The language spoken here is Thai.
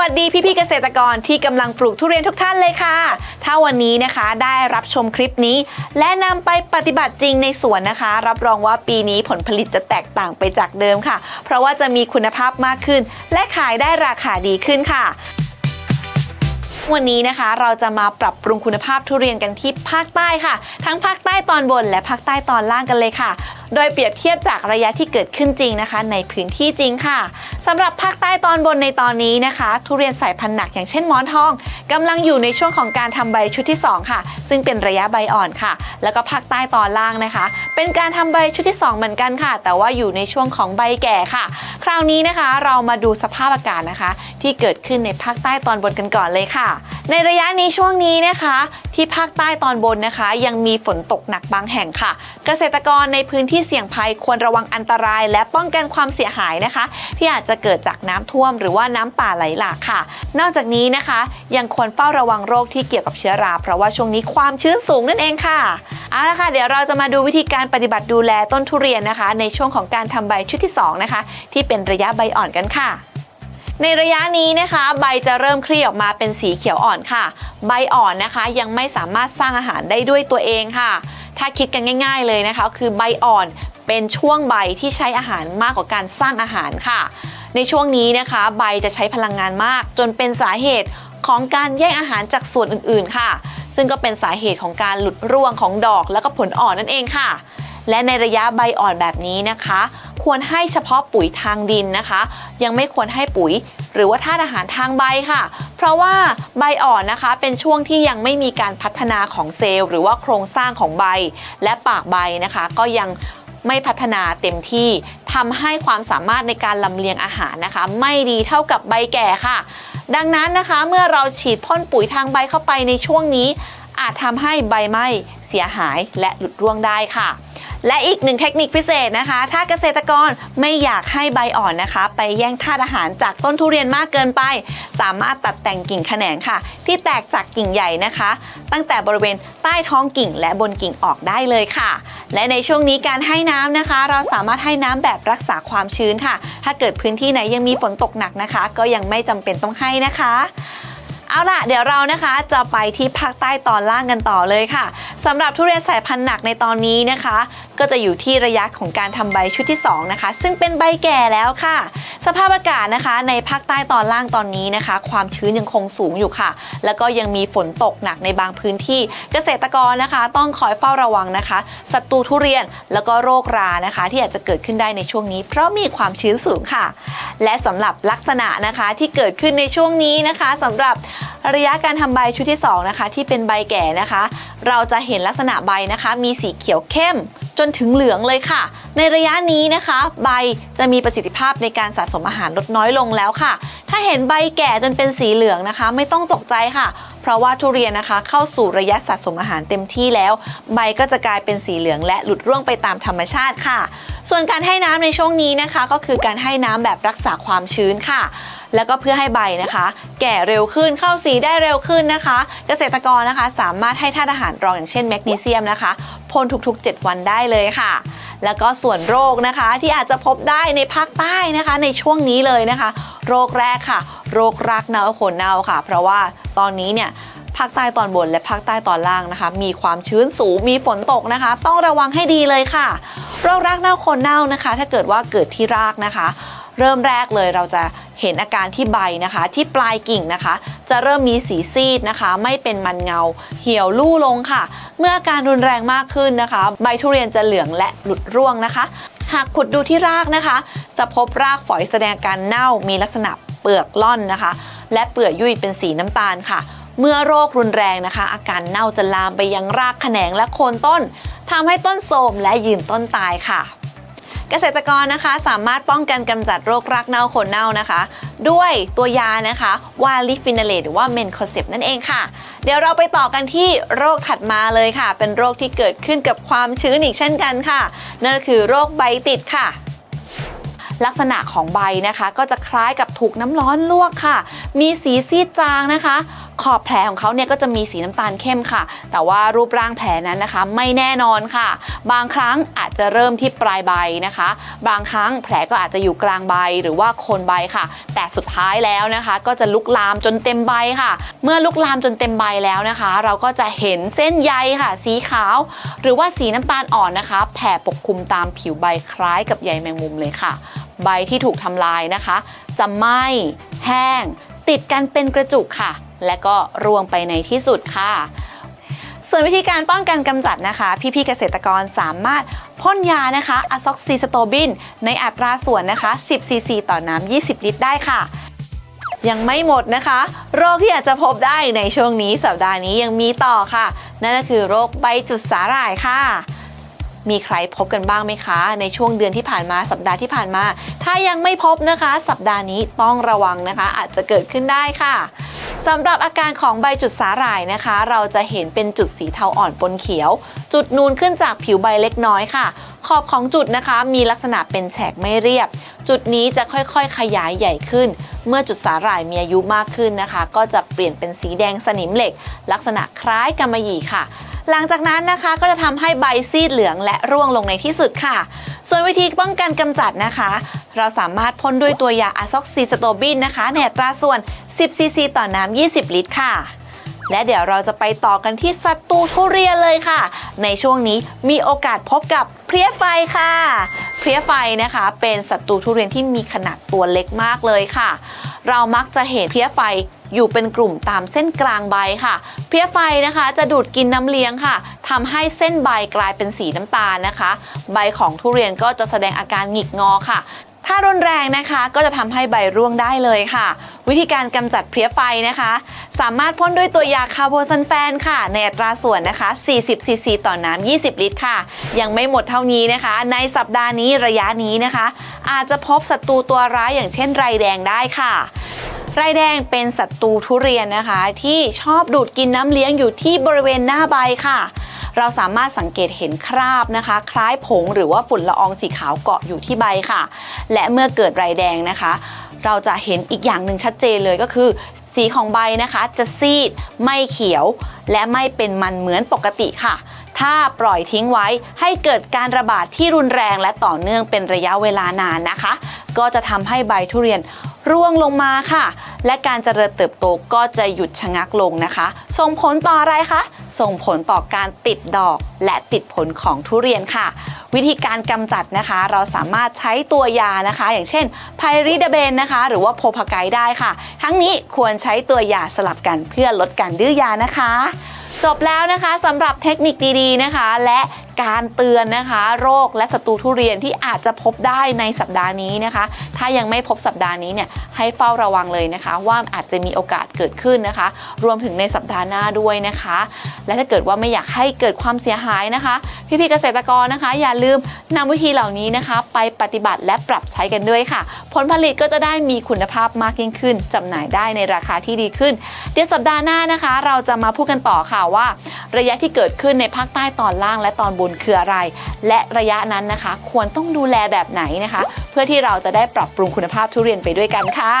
วัสดีพี่ๆเกษตรกรที่กำลังปลูกทุเรียนทุกท่านเลยค่ะ ถ้าวันนี้นะคะได้รับชมคลิปนี้ และนำไปปฏิบัติจริงในสวนนะคะ รับรองว่าปีนี้ผลผลิตจะแตกต่างไปจากเดิมค่ะ เพราะว่าจะมีคุณภาพมากขึ้น และขายได้ราคาดีขึ้นค่ะวันนี้นะคะเราจะมาปรับปรุงคุณภาพทุเรียนกันที่ภาคใต้ค่ะ ทั้งภาคใต้ตอนบนและภาคใต้ตอนล่างกันเลยค่ะโดยเปรียบเทียบจากระยะที่เกิดขึ้นจริงนะคะ ในพื้นที่จริงค่ะสำหรับภาคใต้ตอนบนในตอนนี้นะคะ ทุเรียนสายพันธุ์หนักอย่างเช่นหมอนทองกำลังอยู่ในช่วงของการทำใบชุดที่สองค่ะ ซึ่งเป็นระยะใบอ่อนค่ะ แล้วก็ภาคใต้ตอนล่างนะคะ เป็นการทำใบชุดที่สองเหมือนกันค่ะ แต่ว่าอยู่ในช่วงของใบแก่ค่ะ คราวนี้นะคะเรามาดูสภาพอากาศนะคะ ที่เกิดขึ้นในภาคใต้ตอนบนกันก่อนเลยค่ะ ในระยะนี้ช่วงนี้นะคะ ที่ภาคใต้ตอนบนนะคะ ยังมีฝนตกหนักบางแห่งค่ะ เกษตรกรในพื้นที่เสี่ยงภัยควรระวังอันตราย และป้องกันความเสียหายนะคะ ที่อาจจะเกิดจากน้ำท่วม หรือว่าน้ำป่าไหลหลากค่ะ นอกจากนี้นะคะ ยังควรเฝ้าระวังโรคที่เกี่ยวกับเชื้อรา เพราะว่าช่วงนี้ความชื้นสูงนั่นเองค่ะเอาละค่ะเดี๋ยวเราจะมาดูวิธีการปฏิบัติดูแลต้นทุเรียนนะคะ ในช่วงของการทำใบชุดที่สองนะคะที่เป็นระยะใบอ่อนกันค่ะ ในระยะนี้นะคะ ใบจะเริ่มคลี่ออกมาเป็นสีเขียวอ่อนค่ะ ใบอ่อนนะคะยังไม่สามารถสร้างอาหารได้ด้วยตัวเองค่ะ ถ้าคิดกันง่าย ๆเลยนะคะ คือใบอ่อนเป็นช่วงใบที่ใช้อาหารมากกว่าการสร้างอาหารค่ะ ในช่วงนี้นะคะ ใบจะใช้พลังงานมาก จนเป็นสาเหตุของการแย่งอาหารจากส่วนอื่นๆค่ะ ซึ่งก็เป็นสาเหตุของการหลุดร่วงของดอกแล้วก็ผลอ่อนนั่นเองค่ะ และในระยะใบอ่อนแบบนี้นะคะ ควรให้เฉพาะปุ๋ยทางดินนะคะ ยังไม่ควรให้ปุ๋ยหรือว่าธาตุอาหารทางใบค่ะ เพราะว่าใบอ่อนนะคะเป็นช่วงที่ยังไม่มีการพัฒนาของเซลล์ หรือว่าโครงสร้างของใบและปากใบนะคะ ก็ยังไม่พัฒนาเต็มที่ทำให้ความสามารถในการลำเลียงอาหารนะคะ ไม่ดีเท่ากับใบแก่ค่ะ ดังนั้นนะคะเมื่อเราฉีดพ่นปุ๋ยทางใบเข้าไปในช่วงนี้ อาจทำให้ใบไหม้เสียหายและหลุดร่วงได้ค่ะ และอีกหนึ่งเทคนิคพิเศษนะคะ ถ้าเกษตรกรไม่อยากให้ใบอ่อนนะคะ ไปแย่งธาตุอาหารจากต้นทุเรียนมากเกินไป สามารถตัดแต่งกิ่งแขนงค่ะ ที่แตกจากกิ่งใหญ่นะคะ ตั้งแต่บริเวณใต้ท้องกิ่งและบนกิ่งออกได้เลยค่ะ และในช่วงนี้การให้น้ำนะคะ เราสามารถให้น้ำแบบรักษาความชื้นค่ะ ถ้าเกิดพื้นที่ไหนยังมีฝนตกหนักนะคะ ก็ยังไม่จำเป็นต้องให้นะคะเอาล่ะเดี๋ยวเรานะคะจะไปที่ภาคใต้ตอนล่างกันต่อเลยค่ะสำหรับทุเรียนสายพันธุ์หนักในตอนนี้นะคะก็จะอยู่ที่ระยะของการทำใบชุดที่2นะคะ ซึ่งเป็นใบแก่แล้วค่ะ สภาพอากาศนะคะในภาคใต้ตอนล่างตอนนี้นะคะ ความชื้นยังคงสูงอยู่ค่ะ แล้วก็ยังมีฝนตกหนักในบางพื้นที่ เกษตรกรนะคะ ต้องคอยเฝ้าระวังนะคะศัตรูทุเรียนแล้วก็โรครานะคะ ที่อาจจะเกิดขึ้นได้ในช่วงนี้ เพราะมีความชื้นสูงค่ะ และสำหรับลักษณะนะคะที่เกิดขึ้นในช่วงนี้นะคะสำหรับระยะการทำใบชุดที่สองนะคะที่เป็นใบแก่นะคะ เราจะเห็นลักษณะใบนะคะ มีสีเขียวเข้ม จนถึงเหลืองเลยค่ะ ในระยะนี้นะคะ ใบจะมีประสิทธิภาพในการสะสมอาหารลดน้อยลงแล้วค่ะ ถ้าเห็นใบแก่จนเป็นสีเหลืองนะคะ ไม่ต้องตกใจค่ะ เพราะว่าทุเรียนนะคะเข้าสู่ระยะสะสมอาหารเต็มที่แล้ว ใบก็จะกลายเป็นสีเหลืองและหลุดร่วงไปตามธรรมชาติค่ะ ส่วนการให้น้ำในช่วงนี้นะคะ ก็คือการให้น้ำแบบรักษาความชื้นค่ะแล้วก็เพื่อให้ใบนะคะ แก่เร็วขึ้นเข้าสีได้เร็วขึ้นนะคะ เกษตรกรนะคะ สามารถให้ธาตุอาหารรองอย่างเช่นแมกนีเซียมนะคะ พ่นทุกๆ 7 วันได้เลยค่ะ แล้วก็ส่วนโรคนะคะที่อาจจะพบได้ในภาคใต้นะคะ ในช่วงนี้เลยนะคะ โรคแรกค่ะ โรครากเน่าโคนเน่าค่ะ เพราะว่าตอนนี้เนี่ยภาคใต้ตอนบนและภาคใต้ตอนล่างนะคะ มีความชื้นสูงมีฝนตกนะคะ ต้องระวังให้ดีเลยค่ะ โรครากเน่าโคนเน่านะคะ ถ้าเกิดว่าเกิดที่รากนะคะ เริ่มแรกเลยเราจะเห็นอาการที่ใบนะคะ ที่ปลายกิ่งนะคะ จะเริ่มมีสีซีดนะคะ ไม่เป็นมันเงา เหี่ยวลู่ลงค่ะ เมื่ออาการรุนแรงมากขึ้นนะคะ ใบทุเรียนจะเหลืองและหลุดร่วงนะคะ หากขุดดูที่รากนะคะ จะพบรากฝอยแสดงการเน่ามีลักษณะเปลือกล่อนนะคะ และเปลือกยุ่ยเป็นสีน้ำตาลค่ะ เมื่อโรครุนแรงนะคะ อาการเน่าจะลามไปยังรากแขนงและโคนต้นทำให้ต้นโทรมและยืนต้นตายค่ะ เกษตรกรนะคะสามารถป้องกันกำจัดโรครากเน่าโคนเน่านะคะ ด้วยตัวยานะคะวาลิฟินาเลตหรือว่าเมนคอเซปนั่นเองค่ะ เดี๋ยวเราไปต่อกันที่โรคถัดมาเลยค่ะ เป็นโรคที่เกิดขึ้นกับความชื้นอีกเช่นกันค่ะ นั่นก็คือโรคใบติดค่ะลักษณะของใบนะคะ ก็จะคล้ายกับถูกน้ำร้อนลวกค่ะ มีสีซีดจางนะคะ ขอบแผลของเขาเนี่ยก็จะมีสีน้ำตาลเข้มค่ะ แต่ว่ารูปร่างแผลนั้นนะคะ ไม่แน่นอนค่ะ บางครั้งอาจจะเริ่มที่ปลายใบนะคะ บางครั้งแผลก็อาจจะอยู่กลางใบหรือว่าโคนใบค่ะ แต่สุดท้ายแล้วนะคะ ก็จะลุกลามจนเต็มใบค่ะ เมื่อลุกลามจนเต็มใบแล้วนะคะ เราก็จะเห็นเส้นใยค่ะ สีขาว หรือว่าสีน้ำตาลอ่อนนะคะ แผ่ปกคลุมตามผิวใบคล้ายกับใยแมงมุมเลยค่ะ ใบที่ถูกทำลายนะคะ จะไหม้แห้ง ติดกันเป็นกระจุกค่ะ และก็ร่วงไปในที่สุดค่ะ ส่วนวิธีการป้องกันกำจัดนะคะ พี่ๆเกษตรกรสามารถพ่นยานะคะอะซ็อกซิสโตบิน ในอัตราส่วนนะคะ 10 ซีซี ต่อน้ำ 20 ลิตรได้ค่ะ ยังไม่หมดนะคะ โรคที่อาจจะพบได้ในช่วงนี้สัปดาห์นี้ยังมีต่อค่ะ นั่นก็คือโรคใบจุดสาหร่ายค่ะมีใครพบกันบ้างไหมคะ ในช่วงเดือนที่ผ่านมาสัปดาห์ที่ผ่านมา ถ้ายังไม่พบนะคะ สัปดาห์นี้ต้องระวังนะคะ อาจจะเกิดขึ้นได้ค่ะ สำหรับอาการของใบจุดสาหร่ายนะคะ เราจะเห็นเป็นจุดสีเทาอ่อนปนเขียว จุดนูนขึ้นจากผิวใบเล็กน้อยค่ะ ขอบของจุดนะคะมีลักษณะเป็นแฉกไม่เรียบ จุดนี้จะค่อยๆ ขยายใหญ่ขึ้น เมื่อจุดสาหร่ายมีอายุมากขึ้นนะคะ ก็จะเปลี่ยนเป็นสีแดงสนิมเหล็ก ลักษณะคล้ายกำมะหยี่ค่ะ หลังจากนั้นนะคะก็จะทำให้ใบซีดเหลืองและร่วงลงในที่สุดค่ะ ส่วนวิธีป้องกันกำจัดนะคะ เราสามารถพ่นด้วยตัวยาอะซ็อกซิสโตบินนะคะในอัตราส่วน 10 ซีซีต่อน้ำ20 ลิตรค่ะและเดี๋ยวเราจะไปต่อกันที่ศัตรูทุเรียนเลยค่ะ ในช่วงนี้มีโอกาสพบกับเพลี้ยไฟค่ะ เพลี้ยไฟนะคะเป็นศัตรูทุเรียนที่มีขนาดตัวเล็กมากเลยค่ะ เรามักจะเห็นเพลี้ยไฟ อยู่เป็นกลุ่มตามเส้นกลางใบค่ะ เพลี้ยไฟนะคะจะดูดกินน้ำเลี้ยงค่ะทำให้เส้นใบกลายเป็นสีน้ำตาลนะคะ ใบของทุเรียนก็จะแสดงอาการหงิกงอค่ะถ้ารุนแรงนะคะก็จะทำให้ใบร่วงได้เลยค่ะ วิธีการกำจัดเพลี้ยไฟนะคะ สามารถพ่นด้วยตัวยาคาร์โบซันแฟนค่ะ ในอัตราส่วนนะคะ 40ซีซีต่อน้ำ20 ลิตรค่ะ ยังไม่หมดเท่านี้นะคะ ในสัปดาห์นี้ระยะนี้นะคะ อาจจะพบศัตรูตัวร้ายอย่างเช่นไรแดงได้ค่ะ ไรแดงเป็นศัตรูทุเรียนนะคะ ที่ชอบดูดกินน้ำเลี้ยงอยู่ที่บริเวณหน้าใบค่ะ เราสามารถสังเกตเห็นคราบนะคะ คล้ายผงหรือว่าฝุ่นละอองสีขาวเกาะอยู่ที่ใบค่ะ และเมื่อเกิดไรแดงนะคะ เราจะเห็นอีกอย่างหนึ่งชัดเจนเลยก็คือ สีของใบนะคะ จะซีด ไม่เขียว และไม่เป็นมันเหมือนปกติค่ะถ้าปล่อยทิ้งไว้ให้เกิดการระบาดที่รุนแรงและต่อเนื่องเป็นระยะเวลานานนะคะ ก็จะทำให้ใบทุเรียนร่วงลงมาค่ะ และการเจริญเติบโตก็จะหยุดชะงักลงนะคะ ส่งผลต่ออะไรคะ ส่งผลต่อการติดดอกและติดผลของทุเรียนค่ะ วิธีการกำจัดนะคะ เราสามารถใช้ตัวยานะคะ อย่างเช่นไพริดาเบนนะคะ หรือว่าโพพาไกด์ได้ค่ะ ทั้งนี้ควรใช้ตัวยาสลับกันเพื่อลดการดื้อยานะคะ จบแล้วนะคะสำหรับเทคนิคดีๆนะคะ และการเตือนนะคะ โรคและศัตรูทุเรียนที่อาจจะพบได้ในสัปดาห์นี้นะคะ ถ้ายังไม่พบสัปดาห์นี้เนี่ยให้เฝ้าระวังเลยนะคะ ว่าอาจจะมีโอกาสเกิดขึ้นนะคะ รวมถึงในสัปดาห์หน้าด้วยนะคะ และถ้าเกิดว่าไม่อยากให้เกิดความเสียหายนะคะ พี่ๆเกษตรกรนะคะ อย่าลืมนำวิธีเหล่านี้นะคะ ไปปฏิบัติและปรับใช้กันด้วยค่ะ ผลผลิตก็จะได้มีคุณภาพมากยิ่งขึ้นจำหน่ายได้ในราคาที่ดีขึ้น เดี๋ยวสัปดาห์หน้านะคะ เราจะมาพูดกันต่อค่ะว่า ระยะที่เกิดขึ้นในภาคใต้ตอนล่างและตอนบนคืออะไร และระยะนั้นนะคะ ควรต้องดูแลแบบไหนนะคะ เพื่อที่เราจะได้ปรับปรุงคุณภาพทุเรียนไปด้วยกันค่ะ